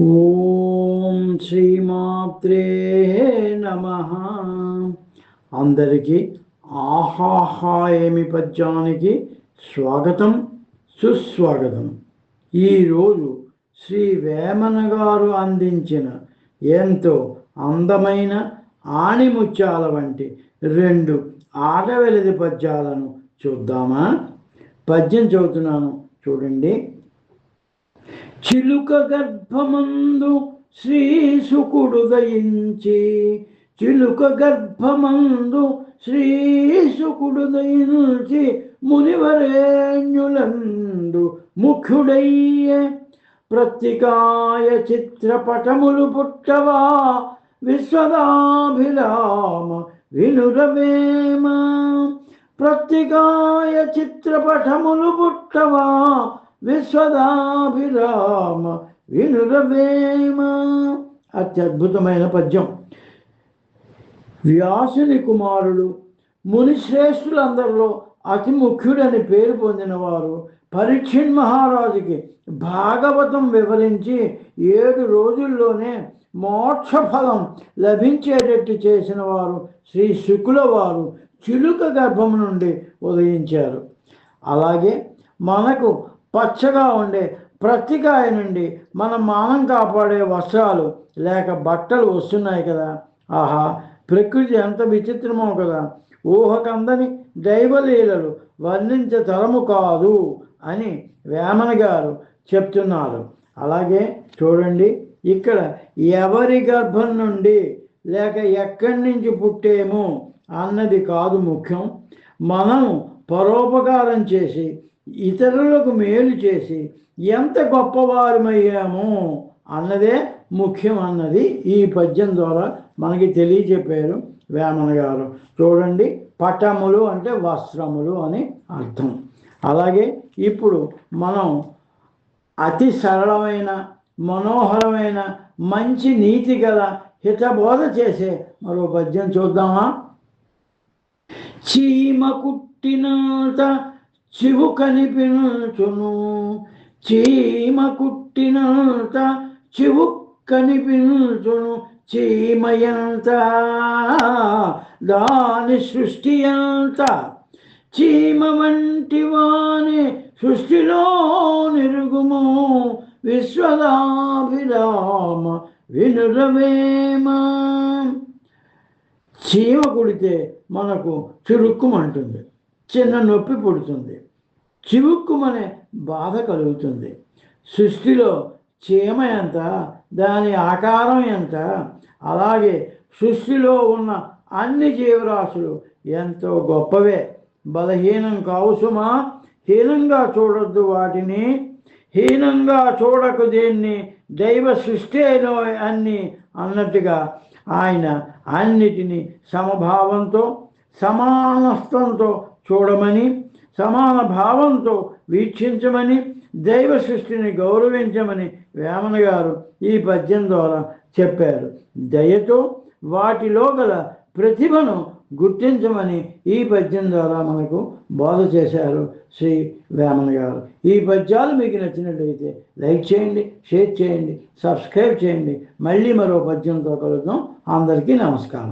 ఓం శ్రీమాత్రే నమ. అందరికీ ఆహాహాయమి పద్యానికి స్వాగతం సుస్వాగతం. ఈరోజు శ్రీ వేమన గారు అందించిన ఎంతో అందమైన ఆణిముత్యాల వంటి రెండు ఆడవెలిది పద్యాలను చూద్దామా? పద్యం చదువుతున్నాను చూడండి. చిలుక గర్భమందు శ్రీ దయించి చిలుక గర్భమందు శ్రీ సుకుడు దయించి మునివరేణ్యులందు ముఖ్యుడయ్యే ప్రత్తికాయ చిత్రపటములు పుట్టవా? విశ్వదాభిరామ వినురవేమ ప్రత్తికాయ చిత్రపటములు పుట్టవా? విశ్వదాభిరామ వినురవేమ. అత్యద్భుతమైన పద్యం. వ్యాసుని కుమారుడు మునిశ్రేష్ఠులందరిలో అతి ముఖ్యుడని పేరు పొందినవారు పరీక్షణ్ మహారాజుకి భాగవతం వివరించి ఏడు రోజుల్లోనే మోక్షఫలం లభించేటట్టు చేసిన వారు శ్రీ శుకుల వారు చిలుక గర్భం నుండి ఉదయించారు. అలాగే మనకు పచ్చగా ఉండే ప్రతికాయ నుండి మన మానం కాపాడే వస్త్రాలు లేక బట్టలు వస్తున్నాయి కదా. ఆహా ప్రకృతి ఎంత విచిత్రమో కదా. ఊహకందని దైవలీలలు వర్ణించ తరము కాదు అని వేమన గారు చెప్తున్నారు. అలాగే చూడండి ఇక్కడ ఎవరి గర్భం నుండి లేక ఎక్కడి నుంచి పుట్టేమో అన్నది కాదు ముఖ్యం. మనం పరోపకారం చేసి ఇతరులకు మేలు చేసి ఎంత గొప్పవారమయ్యామో అన్నదే ముఖ్యం అన్నది ఈ పద్యం ద్వారా మనకి తెలియచెప్పారు వేమన గారు. చూడండి పటములు అంటే వస్త్రములు అని అర్థం. అలాగే ఇప్పుడు మనం అతి సరళమైన మనోహరమైన మంచి నీతి గల హితబోధ చేసే మరో పద్యం చూద్దామా? చీమ కుట్టినంత శివు కనిపించును చీమ కుట్టినంత చివు కనిపించును చీమయంత దాని సృష్టి అంత చీమ వంటి వాని సృష్టిలో నిరుగుము విశ్వదాభిరామ వినురవేమ చీమ కుడితే మనకు చురుక్కుమంటుంది. చిన్న నొప్పి పుడుతుంది. చివుక్కుమనే బాధ కలుగుతుంది. సృష్టిలో చీమ ఎంత దాని ఆకారం ఎంత అలాగే సృష్టిలో ఉన్న అన్ని జీవరాశులు ఎంతో గొప్పవే. బలహీనం కావు సుమా హీనంగా చూడొద్దు వాటిని. హీనంగా చూడకు దీన్ని దైవ సృష్టిలో అన్ని అన్నట్టుగా ఆయన అన్నిటినీ సమభావంతో సమానత్వంతో చూడమని సమాన భావంతో వీక్షించమని దైవ సృష్టిని గౌరవించమని వేమన గారు ఈ పద్యం ద్వారా చెప్పారు. దయతో వాటిలో గల ప్రతిభను గుర్తించమని ఈ పద్యం ద్వారా మనకు బోధ చేశారు శ్రీ వేమన గారు. ఈ పద్యాలు మీకు నచ్చినట్లయితే లైక్ చేయండి షేర్ చేయండి సబ్స్క్రైబ్ చేయండి. మళ్ళీ మరో పద్యంతో కలుద్దాం. అందరికీ నమస్కారం.